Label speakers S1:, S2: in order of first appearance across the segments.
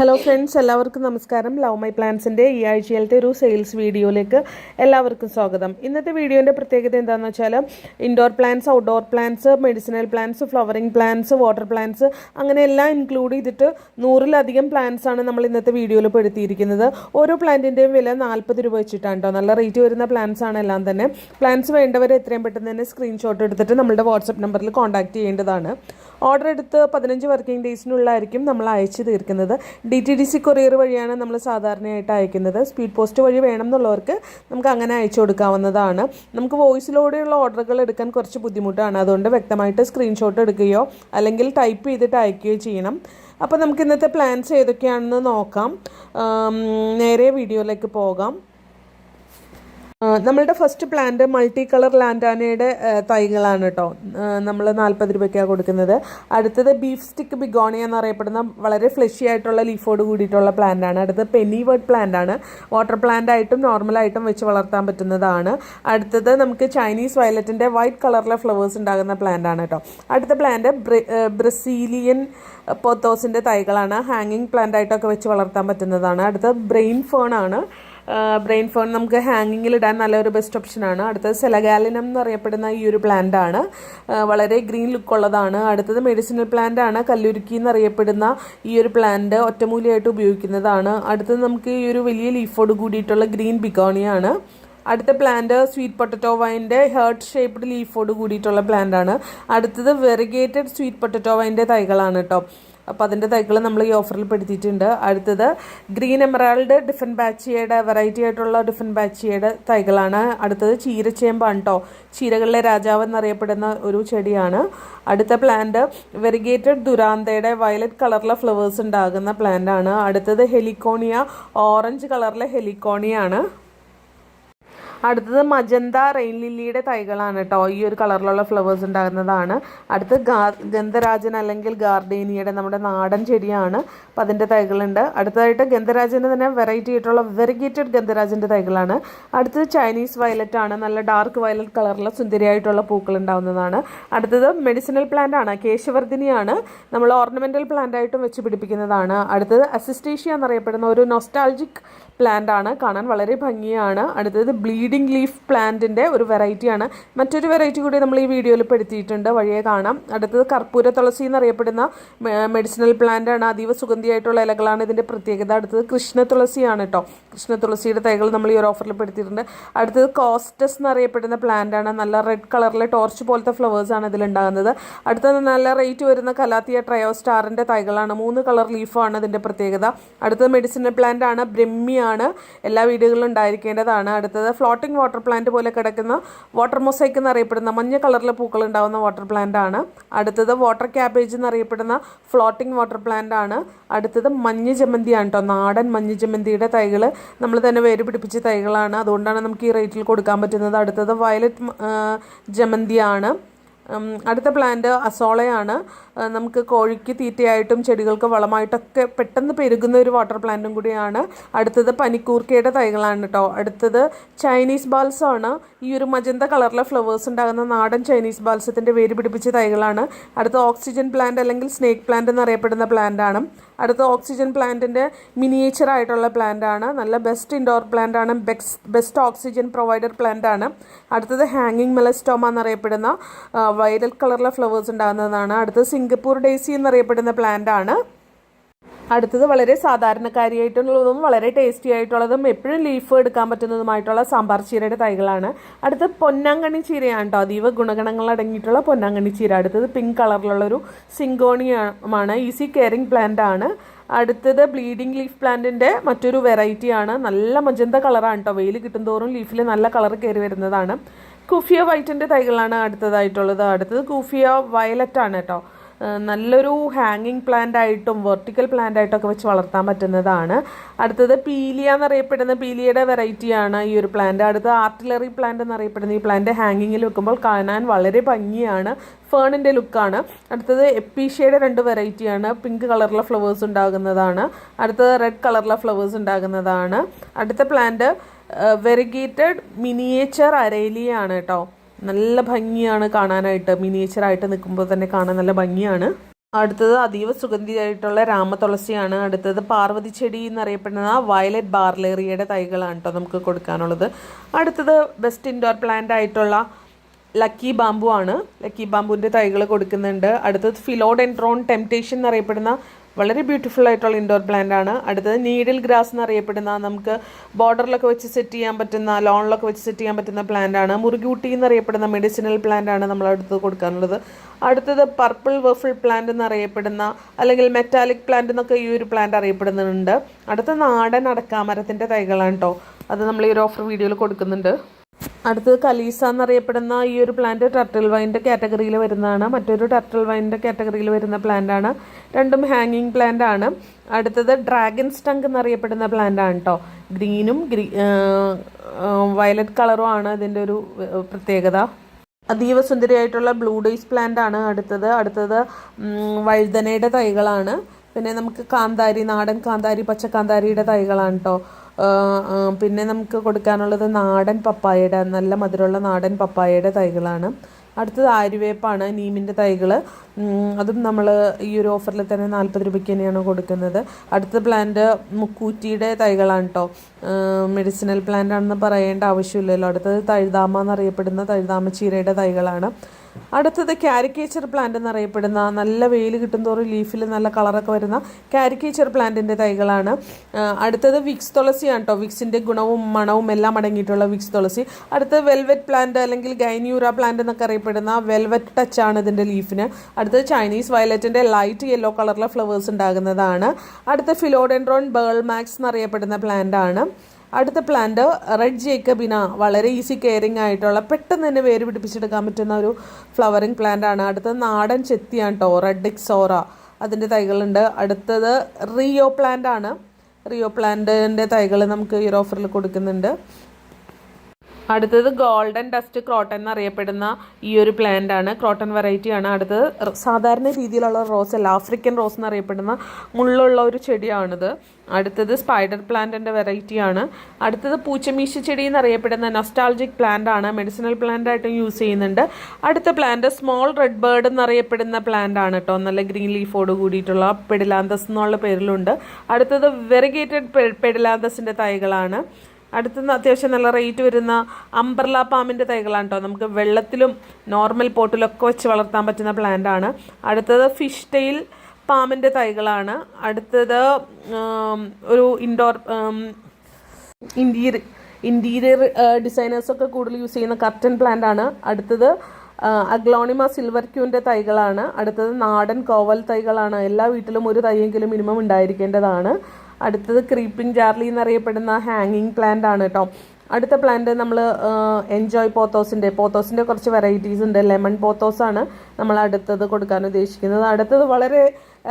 S1: Hello friends എല്ലാവർക്കും നമസ്കാരം. Love my പ്ലാൻസിന്റെ ഈ ആഴ്ചയിലത്തെ ഒരു സെയിൽസ് വീഡിയോയിലേക്ക് എല്ലാവർക്കും സ്വാഗതം. ഇന്നത്തെ വീഡിയോന്റെ പ്രത്യേകത എന്താണെന്ന് വെച്ചാൽ indoor plants outdoor plants medicinal plants flowering plants water plants അങ്ങനെ എല്ലാം ഇൻക്ലൂഡ് ചെയ്തിട്ട് നൂറിലധികം ആണ് നമ്മൾ ഇന്നത്തെ വീഡിയോയിൽ പെടുത്തിയിരിക്കുന്നത് ഓരോ പ്ലാന്റിന്റെയും വില നാൽപ്പത് രൂപ വെച്ചിട്ടാണ് കേട്ടോ നല്ല റേറ്റ് വരുന്ന പ്ലാന്റ്സ് ആണ് എല്ലാം തന്നെ. പ്ലാന്റ്സ് വേണ്ടവരെ എത്രയും പെട്ടെന്ന് തന്നെ സ്ക്രീൻഷോട്ട് എടുത്തിട്ട് നമ്മുടെ വാട്സപ്പ് നമ്പറിൽ കോൺടാക്ട് ചെയ്യേണ്ടതാണ്. ഓർഡർ എടുത്ത് പതിനഞ്ച് വർക്കിംഗ് ഡേയ്സിനുള്ളിലായിരിക്കും നമ്മൾ അയച്ചു തീർക്കുന്നത്. D T D C courier വഴിയാണ് നമ്മൾ സാധാരണയായിട്ട് അയക്കുന്നത്. സ്പീഡ് പോസ്റ്റ് വഴി വേണം എന്നുള്ളവർക്ക് നമുക്ക് അങ്ങനെ അയച്ചു കൊടുക്കാവുന്നതാണ്. നമുക്ക് വോയിസിലൂടെയുള്ള ഓർഡറുകൾ എടുക്കാൻ കുറച്ച് ബുദ്ധിമുട്ടാണ്. അതുകൊണ്ട് വ്യക്തമായിട്ട് സ്ക്രീൻഷോട്ട് എടുക്കുകയോ അല്ലെങ്കിൽ ടൈപ്പ് ചെയ്തിട്ട് അയക്കുകയോ ചെയ്യണം. അപ്പോൾ നമുക്ക് ഇന്നത്തെ പ്ലാൻസ് ഏതൊക്കെയാണെന്ന് നോക്കാം. നേരെ വീഡിയോയിലേക്ക് പോകാം. നമ്മളുടെ ഫസ്റ്റ് പ്ലാന്റ് മൾട്ടി കളർ ലാൻഡാനയുടെ തൈകളാണ് കേട്ടോ നമ്മൾ നാൽപ്പത് രൂപയ്ക്കാണ് കൊടുക്കുന്നത്. അടുത്തത് ബീഫ് സ്റ്റിക്ക് ബിഗോണിയ എന്നറിയപ്പെടുന്ന വളരെ ഫ്ലഷി ആയിട്ടുള്ള ലീഫോട് കൂടിയിട്ടുള്ള പ്ലാന്റ് ആണ്. അടുത്തത് പെനി വേർഡ് പ്ലാന്റ് ആണ്. വാട്ടർ പ്ലാന്റ് ആയിട്ടും നോർമലായിട്ടും വെച്ച് വളർത്താൻ പറ്റുന്നതാണ്. അടുത്തത് നമുക്ക് ചൈനീസ് വയലറ്റിന്റെ വൈറ്റ് കളറിലെ ഫ്ലവേഴ്സ് ഉണ്ടാകുന്ന പ്ലാന്റാണ് കേട്ടോ അടുത്ത പ്ലാന്റ് ബ്രസീലിയൻ പോത്തോസിന്റെ തൈകളാണ്. ഹാങ്ങിങ് പ്ലാന്റ് ആയിട്ടൊക്കെ വെച്ച് വളർത്താൻ പറ്റുന്നതാണ്. അടുത്തത് ബ്രെയിൻ ഫേൺ ആണ്. ബ്രെയിൻ ഫോൺ നമുക്ക് ഹാങ്ങിങ്ങിൽ ഇടാൻ നല്ലൊരു ബെസ്റ്റ് ഓപ്ഷനാണ് അടുത്തത് സെലഗാലിനം എന്ന് അറിയപ്പെടുന്ന ഈ ഒരു പ്ലാന്റ് ആണ്. വളരെ ഗ്രീൻ ലുക്ക് ഉള്ളതാണ്. അടുത്തത് മെഡിസിനൽ പ്ലാന്റ് ആണ്. കല്ലുരുക്കി എന്നറിയപ്പെടുന്ന ഈ ഒരു പ്ലാന്റ് ഒറ്റമൂലിയായിട്ട് ഉപയോഗിക്കുന്നതാണ്. അടുത്തത് നമുക്ക് ഈ ഒരു വലിയ ലീഫോട് കൂടിയിട്ടുള്ള ഗ്രീൻ ബിഗോണിയാണ് അടുത്ത പ്ലാന്റ് സ്വീറ്റ് പൊട്ടറ്റോ വൈന്റെ ഹേർട്ട് ഷേപ്ഡ് ലീഫോട് കൂടിയിട്ടുള്ള പ്ലാന്റ് ആണ്. അടുത്തത് വെറിഗേറ്റഡ് സ്വീറ്റ് പൊട്ടറ്റോ വൈന്റെ തൈകളാണ് കേട്ടോ. അപ്പോൾ അതിന്റെ തൈകൾ നമ്മൾ ഈ ഓഫറിൽ പെടുത്തിയിട്ടുണ്ട്. അടുത്തത് ഗ്രീൻ എമറാൾഡ് ഡിഫൻ ബാച്ചിയുടെ വെറൈറ്റി ആയിട്ടുള്ള ഡിഫൻ ബാച്ചിയുടെ തൈകളാണ്. അടുത്തത് ചീരച്ചേമ്പാണ് കേട്ടോ ചീരകളിലെ രാജാവ് എന്നറിയപ്പെടുന്ന ഒരു ചെടിയാണ്. അടുത്ത പ്ലാന്റ് വെരിഗേറ്റഡ് ദുരാന്തയുടെ വയലറ്റ് കളറിലെ ഫ്ലവേഴ്സ് ഉണ്ടാകുന്ന പ്ലാന്റ് ആണ്. അടുത്തത് ഹെലിക്കോണിയ ഓറഞ്ച് കളറിലെ ഹെലിക്കോണിയാണ് അടുത്തത് മജന്ത റെയിൻ ലില്ലിയുടെ തൈകളാണ് കേട്ടോ ഈ ഒരു കളറിലുള്ള ഫ്ലവേഴ്സ് ഉണ്ടാകുന്നതാണ്. അടുത്ത് ഗന്ധരാജൻ അല്ലെങ്കിൽ ഗാർഡേനിയയുടെ നമ്മുടെ നാടൻ ചെടിയാണ്. അപ്പം അതിന്റെ തൈകളുണ്ട്. അടുത്തതായിട്ട് ഗന്ധരാജന്റെ തന്നെ വെറൈറ്റി ആയിട്ടുള്ള വെറിഗേറ്റഡ് ഗന്ധരാജന്റെ തൈകളാണ്. അടുത്തത് ചൈനീസ് വയലറ്റ് ആണ്. നല്ല ഡാർക്ക് വയലറ്റ് കളറിൽ സുന്ദരിയായിട്ടുള്ള പൂക്കൾ ഉണ്ടാകുന്നതാണ് അടുത്തത് മെഡിസിനൽ പ്ലാന്റ് ആണ്. കേശവർദ്ധിനിയാണ്. നമ്മൾ ഓർണമെന്റൽ പ്ലാന്റ് ആയിട്ടും വെച്ച് പിടിപ്പിക്കുന്നതാണ്. അടുത്തത് അസിസ്റ്റേഷ്യ എന്നറിയപ്പെടുന്ന ഒരു നൊസ്റ്റാൾജിക് പ്ലാന്റ് ആണ്. കാണാൻ വളരെ ഭംഗിയാണ്. അടുത്തത് ബ്ലീഡിംഗ് ലീഫ് പ്ലാന്റിന്റെ ഒരു വെറൈറ്റിയാണ് മറ്റൊരു വെറൈറ്റി കൂടി നമ്മൾ ഈ വീഡിയോയിൽ പെടുത്തിയിട്ടുണ്ട് വഴിയെ കാണാം. അടുത്തത് കർപ്പൂര തുളസി എന്നറിയപ്പെടുന്ന മെഡിസിനൽ പ്ലാന്റ് ആണ്. അതീവ സുഗന്ധിയായിട്ടുള്ള ഇലകളാണ് ഇതിന്റെ പ്രത്യേകത. അടുത്തത് കൃഷ്ണ തുളസിയാണ് കേട്ടോ കൃഷ്ണ തുളസിയുടെ തൈകൾ നമ്മൾ ഈ ഒരു ഓഫറിൽ പെടുത്തിയിട്ടുണ്ട് അടുത്തത് കോസ്റ്റസ് എന്നറിയപ്പെടുന്ന പ്ലാന്റ് ആണ്. നല്ല റെഡ് കളറിലെ ടോർച്ച് പോലത്തെ ഫ്ലവേഴ്സ് ആണ് ഇതിലുണ്ടാകുന്നത് അടുത്തത് നല്ല റേറ്റ് വരുന്ന കലാത്തിയ ട്രയോ സ്റ്റാറിന്റെ തൈകളാണ്. മൂന്ന് കളർ ലീഫാണ് ഇതിന്റെ പ്രത്യേകത. അടുത്തത് മെഡിസിനൽ പ്ലാന്റ് ആണ്. ബ്രഹ്മിയാണ്. എല്ലാ വീടുകളിലും ഉണ്ടായിരിക്കേണ്ടതാണ്. അടുത്തത് ഫ്ലോട്ടിംഗ് വാട്ടർ പ്ലാന്റ് പോലെ കിടക്കുന്ന വാട്ടർ മൊസൈക്ക് എന്നറിയപ്പെടുന്ന മഞ്ഞ കളറിലെ പൂക്കൾ ഉണ്ടാകുന്ന വാട്ടർ പ്ലാന്റ് ആണ്. അടുത്തത് വാട്ടർ ക്യാബേജ് എന്നറിയപ്പെടുന്ന ഫ്ലോട്ടിംഗ് വാട്ടർ പ്ലാന്റ് ആണ്. അടുത്തത് മഞ്ഞ ജമന്തിയാണ് കേട്ടോ നാടൻ മഞ്ഞ ജമന്തിയുടെ തൈകൾ നമ്മൾ തന്നെ വേര് പിടിപ്പിച്ച തൈകളാണ്. അതുകൊണ്ടാണ് നമുക്ക് ഈ റേറ്റിൽ കൊടുക്കാൻ പറ്റുന്നത്. അടുത്തത് വയലറ്റ് ജമന്തിയാണ് അടുത്ത പ്ലാന്റ് അസോളയാണ്. നമുക്ക് കോഴിക്ക് തീറ്റയായിട്ടും ചെടികൾക്ക് വളമായിട്ടൊക്കെ പെട്ടെന്ന് പെരുകുന്ന ഒരു വാട്ടർ പ്ലാന്റും കൂടിയാണ്. അടുത്തത് പനിക്കൂർക്കയുടെ തൈകളാണ് കേട്ടോ അടുത്തത് ചൈനീസ് ബാൽസാണ് ഈ ഒരു മജന്ത കളറിലെ ഫ്ലവേഴ്സ് ഉണ്ടാകുന്ന നാടൻ ചൈനീസ് ബാൽസത്തിന്റെ വേര് പിടിപ്പിച്ച തൈകളാണ്. അടുത്ത ഓക്സിജൻ പ്ലാന്റ് അല്ലെങ്കിൽ സ്നേക്ക് പ്ലാന്റ് എന്നറിയപ്പെടുന്ന പ്ലാന്റ് ആണ്. അടുത്ത ഓക്സിജൻ പ്ലാന്റിന്റെ മിനിയേച്ചർ ആയിട്ടുള്ള പ്ലാന്റ് ആണ്. നല്ല ബെസ്റ്റ് ഇൻഡോർ പ്ലാന്റ് ആണ്. ബെസ്റ്റ് ഓക്സിജൻ പ്രൊവൈഡർ പ്ലാന്റ് ആണ്. അടുത്തത് ഹാങ്ങിങ് മെലസ്റ്റോമ എന്നറിയപ്പെടുന്ന വയലറ്റ് കളറിലെ ഫ്ലവേഴ്സ് ഉണ്ടാകുന്നതാണ്. അടുത്തത് സിംഗപ്പൂർ ഡേസി എന്നറിയപ്പെടുന്ന പ്ലാന്റ് ആണ് അടുത്തത് വളരെ സാധാരണക്കാരിയായിട്ടുള്ളതും വളരെ ടേസ്റ്റി ആയിട്ടുള്ളതും എപ്പോഴും ലീഫ് എടുക്കാൻ പറ്റുന്നതുമായിട്ടുള്ള സാമ്പാർ ചീരയുടെ തൈകളാണ്. അടുത്തത് പൊന്നാങ്കണ്ണി ചീരയാണ് കേട്ടോ അതീവ ഗുണഗണങ്ങൾ അടങ്ങിയിട്ടുള്ള പൊന്നാങ്കണ്ണി ചീര. അടുത്തത് പിങ്ക് കളറിലുള്ളൊരു സിങ്കോണിയമാണ്. ഈസി കെയറിംഗ് പ്ലാന്റ് ആണ്. അടുത്തത് ബ്ലീഡിംഗ് ലീഫ് പ്ലാന്റിന്റെ മറ്റൊരു വെറൈറ്റി ആണ്. നല്ല മജന്ത കളറാണ് കേട്ടോ വെയിൽ കിട്ടുന്തോറും ലീഫിൽ നല്ല കളർ കയറി വരുന്നതാണ്. കുഫിയ വൈറ്റിന്റെ തൈകളാണ് അടുത്തതായിട്ടുള്ളത്. അടുത്തത് കുഫിയ വയലറ്റ് ആണ് കേട്ടോ നല്ലൊരു ഹാങ്ങിങ് പ്ലാന്റ് ആയിട്ടും വെർട്ടിക്കൽ പ്ലാന്റ് ആയിട്ടൊക്കെ വെച്ച് വളർത്താൻ പറ്റുന്നതാണ്. അടുത്തത് പീലിയ എന്നറിയപ്പെടുന്ന പീലിയയുടെ വെറൈറ്റിയാണ് ഈ ഒരു പ്ലാന്റ് അടുത്ത ആർട്ടിലറി പ്ലാന്റ് എന്നറിയപ്പെടുന്ന ഈ പ്ലാന്റ് ഹാങ്ങിങ്ങിൽ വെക്കുമ്പോൾ കാണാൻ വളരെ ഭംഗിയാണ്. ഫേണിന്റെ ലുക്കാണ് അടുത്തത് എപ്പീഷ്യയുടെ രണ്ട് വെറൈറ്റിയാണ് പിങ്ക് കളറിലെ ഫ്ലവേഴ്സ് ഉണ്ടാകുന്നതാണ്. അടുത്തത് റെഡ് കളറിലെ ഫ്ലവേഴ്സ് ഉണ്ടാകുന്നതാണ്. അടുത്ത പ്ലാന്റ് വെറിഗേറ്റഡ് മിനിയേച്ചർ അരേലിയാണ് കേട്ടോ. നല്ല ഭംഗിയാണ് കാണാനായിട്ട് മിനിയേച്ചറായിട്ട് നിൽക്കുമ്പോൾ തന്നെ കാണാൻ നല്ല ഭംഗിയാണ്. അടുത്തത് അതീവ സുഗന്ധിയായിട്ടുള്ള രാമതുളസിയാണ്. അടുത്തത് പാർവതി ചെടി എന്നറിയപ്പെടുന്ന വയലറ്റ് ബാർലേറിയയുടെ തൈകളാണ് കേട്ടോ നമുക്ക് കൊടുക്കാനുള്ളത്. അടുത്തത് ബെസ്റ്റ് ഇൻഡോർ പ്ലാന്റ് ആയിട്ടുള്ള ലക്കി ബാമ്പു ആണ് ലക്കി ബാമ്പുവിന്റെ തൈകൾ കൊടുക്കുന്നുണ്ട്. അടുത്തത് ഫിലോഡെൻട്രോൺ ടെംപ്റ്റേഷൻ എന്നറിയപ്പെടുന്ന വളരെ ബ്യൂട്ടിഫുൾ ആയിട്ടുള്ള ഇൻഡോർ പ്ലാന്റ് ആണ്. അടുത്തത് നീഡിൽ ഗ്രാസ് എന്നറിയപ്പെടുന്ന നമുക്ക് ബോർഡറിലൊക്കെ വെച്ച് സെറ്റ് ചെയ്യാൻ പറ്റുന്ന ലോണിലൊക്കെ വെച്ച് സെറ്റ് ചെയ്യാൻ പറ്റുന്ന പ്ലാന്റ് ആണ്. മുറുകൂട്ടി എന്നറിയപ്പെടുന്ന മെഡിസിനൽ പ്ലാന്റ് ആണ് നമ്മൾ അടുത്തത് കൊടുക്കാനുള്ളത്. അടുത്തത് പർപ്പിൾ വെഫിൾ പ്ലാന്റ് എന്നറിയപ്പെടുന്ന അല്ലെങ്കിൽ മെറ്റാലിക് പ്ലാന്റ് എന്നൊക്കെ ഈ ഒരു പ്ലാന്റ് അറിയപ്പെടുന്നുണ്ട്. അടുത്ത നാടൻ അടക്കാമരത്തിന്റെ തൈകളാണ് കേട്ടോ അത് നമ്മൾ ഈ ഒരു ഓഫർ വീഡിയോയിൽ കൊടുക്കുന്നുണ്ട്. അടുത്തത് കലീസ എന്നറിയപ്പെടുന്ന ഈ ഒരു പ്ലാന്റ് ടർട്ടിൽ വൈന്റെ കാറ്റഗറിയിൽ വരുന്നതാണ്. മറ്റൊരു ടർട്ടിൽ വൈന്റെ കാറ്റഗറിയിൽ വരുന്ന പ്ലാന്റ് ആണ്. രണ്ടും ഹാങ്ങിങ് പ്ലാന്റ് ആണ്. അടുത്തത് ഡ്രാഗൺ സ്റ്റങ്ക് എന്നറിയപ്പെടുന്ന പ്ലാന്റ് ആണ് കേട്ടോ ഗ്രീനും ഗ്രീ വയലറ്റ് കളറും ആണ് ഇതിന്റെ ഒരു പ്രത്യേകത. അതീവ സുന്ദരിയായിട്ടുള്ള ബ്ലൂ ഡേയ്സ് പ്ലാന്റ് ആണ് അടുത്തത്. അടുത്തത് വഴുതനയുടെ തൈകളാണ്. പിന്നെ നമുക്ക് കാന്താരി നാടൻ കാന്താരി പച്ചക്കാന്താരിയുടെ തൈകളാണ് കേട്ടോ പിന്നെ നമുക്ക് കൊടുക്കാനുള്ളത് നാടൻ പപ്പായയുടെ നല്ല മധുരമുള്ള നാടൻ പപ്പായയുടെ തൈകളാണ്. അടുത്തത് ആര്യവേപ്പാണ് നീമിന്റെ തൈകൾ അതും നമ്മൾ ഈ ഒരു ഓഫറിൽ തന്നെ നാൽപ്പത് രൂപയ്ക്ക് തന്നെയാണ് കൊടുക്കുന്നത്. അടുത്ത പ്ലാന്റ് മുക്കൂറ്റിയുടെ തൈകളാണ് കേട്ടോ മെഡിസിനൽ പ്ലാന്റ് ആണെന്ന് പറയേണ്ട ആവശ്യമില്ലല്ലോ. അടുത്തത് തഴുതാമ എന്നറിയപ്പെടുന്ന തഴുതാമ ചീരയുടെ തൈകളാണ്. അടുത്തത് കാരിക്കേച്ചർ പ്ലാന്റ് എന്നറിയപ്പെടുന്ന നല്ല വെയിൽ കിട്ടുന്തോറും ലീഫിൽ നല്ല കളറൊക്കെ വരുന്ന കാരിക്കേച്ചർ പ്ലാന്റിന്റെ തൈകളാണ്. അടുത്തത് വിക്സ് തുളസിയാണ് കേട്ടോ വിക്സിന്റെ ഗുണവും മണവും എല്ലാം അടങ്ങിയിട്ടുള്ള വിക്സ് തുളസി. അടുത്തത് വെൽവെറ്റ് പ്ലാന്റ് അല്ലെങ്കിൽ ഗൈന്യൂറ പ്ലാന്റ് എന്നൊക്കെ അറിയപ്പെടുന്ന വെൽവെറ്റ് ടച്ച് ആണ് ഇതിന്റെ ലീഫിന് അടുത്തത് ചൈനീസ് വയലറ്റിന്റെ ലൈറ്റ് യെല്ലോ കളറിലെ ഫ്ലവേഴ്സ് ഉണ്ടാകുന്നതാണ്. അടുത്ത ഫിലോഡെൻഡ്രോൺ ബേൾ മാക്സ് എന്നറിയപ്പെടുന്ന പ്ലാന്റ് ആണ്. അടുത്ത പ്ലാന്റ് റെഡ് ജേക്കബിന വളരെ ഈസി കെയറിങ് ആയിട്ടുള്ള പെട്ടെന്ന് തന്നെ വേര് പിടിപ്പിച്ചെടുക്കാൻ പറ്റുന്ന ഒരു ഫ്ലവറിങ് പ്ലാന്റ് ആണ്. അടുത്തത് നാടൻ ചെത്തിയാണ് കേട്ടോ റെഡ് എക്സോറ അതിന്റെ തൈകളുണ്ട്. അടുത്തത് റിയോ പ്ലാന്റ് ആണ്. റിയോ പ്ലാന്റിന്റെ തൈകൾ നമുക്ക് ഈ ഓഫറിൽ കൊടുക്കുന്നുണ്ട്. അടുത്തത് ഗോൾഡൻ ഡസ്റ്റ് ക്രോട്ടൺ എന്നറിയപ്പെടുന്ന ഈ ഒരു പ്ലാന്റ് ആണ്. ക്രോട്ടൺ വെറൈറ്റി ആണ്. അടുത്തത് സാധാരണ രീതിയിലുള്ള റോസ് അല്ല ആഫ്രിക്കൻ റോസ് എന്നറിയപ്പെടുന്ന മുള്ളുള്ള ഒരു ചെടിയാണിത്. അടുത്തത് സ്പൈഡർ പ്ലാന്റിന്റെ വെറൈറ്റി ആണ്. അടുത്തത് പൂച്ചമീശ ചെടി എന്നറിയപ്പെടുന്ന നൊസ്റ്റാൾജിക് പ്ലാന്റ് ആണ്. മെഡിസിനൽ പ്ലാന്റ് ആയിട്ടും യൂസ് ചെയ്യുന്നുണ്ട്. അടുത്ത പ്ലാന്റ് സ്മോൾ റെഡ് ബേർഡ് എന്നറിയപ്പെടുന്ന പ്ലാന്റ് ആണ് കേട്ടോ നല്ല ഗ്രീൻ ലീഫോട് കൂടിയിട്ടുള്ള പെഡിലാന്തസ് എന്നുള്ള പേരിലുണ്ട്. അടുത്തത് വെറിഗേറ്റഡ് പെഡിലാന്തസിന്റെ തൈകളാണ്. അടുത്തുനിന്ന് അത്യാവശ്യം നല്ല റേറ്റ് വരുന്ന അംബർല പാമ്പിന്റെ തൈകളാണ് കേട്ടോ. നമുക്ക് വെള്ളത്തിലും നോർമൽ പോട്ടിലൊക്കെ വെച്ച് വളർത്താൻ പറ്റുന്ന പ്ലാന്റ് ആണ്. അടുത്തത് ഫിഷ് ടെയിൽ പാമ്പിന്റെ തൈകളാണ്. അടുത്തത് ഒരു ഇൻഡോർ ഇന്റീരിയർ ഇന്റീരിയർ ഡിസൈനേഴ്സൊക്കെ കൂടുതൽ യൂസ് ചെയ്യുന്ന കർട്ടൻ പ്ലാന്റ് ആണ്. അടുത്തത് അഗ്ലോണിമ സിൽവർ ക്യൂന്റെ തൈകളാണ്. അടുത്തത് നാടൻ കോവൽ തൈകളാണ്. എല്ലാ വീട്ടിലും ഒരു തൈയെങ്കിലും മിനിമം ഉണ്ടായിരിക്കേണ്ടതാണ്. അടുത്തത് ക്രീപ്പിംഗ് ജാർലി എന്നറിയപ്പെടുന്ന ഹാങ്ങിങ് പ്ലാന്റ് ആണ് കേട്ടോ അടുത്ത പ്ലാന്റ് നമ്മൾ എൻജോയ് പോത്തോസിന്റെ പോത്തോസിന്റെ കുറച്ച് വെറൈറ്റീസ് ഉണ്ട്. ലെമൺ പോത്തോസാണ് നമ്മൾ അടുത്തത് കൊടുക്കാൻ ഉദ്ദേശിക്കുന്നത്. അടുത്തത് വളരെ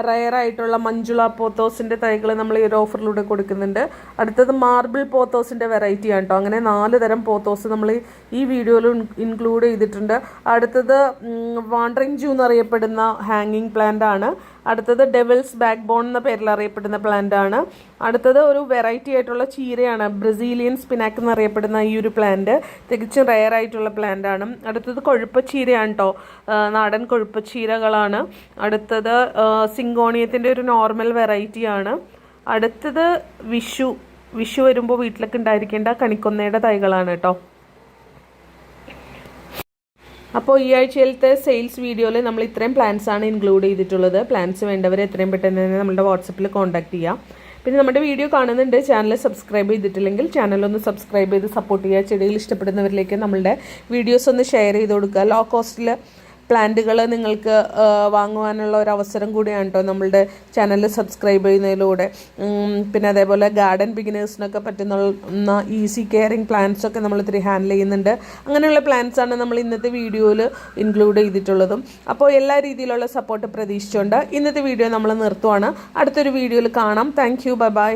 S1: റയർ ആയിട്ടുള്ള മഞ്ജുള പോത്തോസിന്റെ തൈകൾ നമ്മൾ ഈ ഒരു ഓഫറിലൂടെ കൊടുക്കുന്നുണ്ട്. അടുത്തത് മാർബിൾ പോത്തോസിന്റെ വെറൈറ്റി ആണ് കേട്ടോ അങ്ങനെ നാല് തരം പോത്തോസ് നമ്മൾ ഈ വീഡിയോയിൽ ഇൻക്ലൂഡ് ചെയ്തിട്ടുണ്ട്. അടുത്തത് വാണ്ടറിങ് ജൂ എന്നറിയപ്പെടുന്ന ഹാങ്ങിങ് പ്ലാന്റ് ആണ്. അടുത്തത് ഡെവിൾസ് ബാക്ക് ബോൺ എന്ന പേരിൽ അറിയപ്പെടുന്ന പ്ലാന്റ് ആണ്. അടുത്തത് ഒരു വെറൈറ്റി ആയിട്ടുള്ള ചീരയാണ്. ബ്രസീലിയൻ സ്പിനാക്ക് എന്നറിയപ്പെടുന്ന ഈ ഒരു പ്ലാന്റ് തികച്ചും റെയർ ആയിട്ടുള്ള പ്ലാന്റ് ആണ്. അടുത്തത് കൊഴുപ്പച്ചീരയാണ് കേട്ടോ നാടൻ കൊഴുപ്പച്ചീരകളാണ്. അടുത്തത് സിങ്കോണിയത്തിന്റെ ഒരു നോർമൽ വെറൈറ്റി ആണ്. അടുത്തത് വിഷു. വിഷു വരുമ്പോൾ വീട്ടിലൊക്കെ ഉണ്ടായിരിക്കേണ്ട കണിക്കൊന്നയുടെ തൈകളാണ് കേട്ടോ അപ്പോൾ ഈ ആഴ്ചയിലത്തെ സെയിൽസ് വീഡിയോയിൽ നമ്മൾ ഇത്രയും പ്ലാൻസ് ആണ് ഇൻക്ലൂഡ് ചെയ്തിട്ടുള്ളത്. പ്ലാൻസ് വേണ്ടവരെ എത്രയും പെട്ടെന്ന് തന്നെ നമ്മുടെ വാട്സപ്പിൽ കോൺടാക്ട് ചെയ്യാം. പിന്നെ നമ്മുടെ വീഡിയോ കാണുന്നുണ്ട്. ചാനൽ സബ്സ്ക്രൈബ് ചെയ്തിട്ടില്ലെങ്കിൽ ചാനൽ ഒന്ന് സബ്സ്ക്രൈബ് ചെയ്ത് സപ്പോർട്ട് ചെയ്യുക. ചെടികൾ ഇഷ്ടപ്പെടുന്നവരിലേക്ക് നമ്മളുടെ വീഡിയോസ് ഒന്ന് ഷെയർ ചെയ്ത് കൊടുക്കുക. ലോ കോസ്റ്റിൽ പ്ലാന്റുകൾ നിങ്ങൾക്ക് വാങ്ങുവാനുള്ള ഒരു അവസരം കൂടിയാണ് കേട്ടോ നമ്മളുടെ ചാനൽ സബ്സ്ക്രൈബ് ചെയ്യുന്നതിലൂടെ. പിന്നെ അതേപോലെ ഗാർഡൻ ബിഗിനേഴ്സിനൊക്കെ പറ്റുന്ന ഈസി കെയറിങ് പ്ലാന്റ്സ് ഒക്കെ നമ്മൾ ഇത്തിരി ഹാൻഡിൽ ചെയ്യുന്നുണ്ട്. അങ്ങനെയുള്ള പ്ലാന്റ്സാണ് നമ്മൾ ഇന്നത്തെ വീഡിയോയിൽ ഇൻക്ലൂഡ് ചെയ്തിട്ടുള്ളതും. അപ്പോൾ എല്ലാ രീതിയിലുള്ള സപ്പോർട്ട് പ്രതീക്ഷിച്ചുകൊണ്ട് ഇന്നത്തെ വീഡിയോ നമ്മൾ നിർത്തുവാണ്. അടുത്തൊരു വീഡിയോയിൽ കാണാം. Thank you. Bye bye.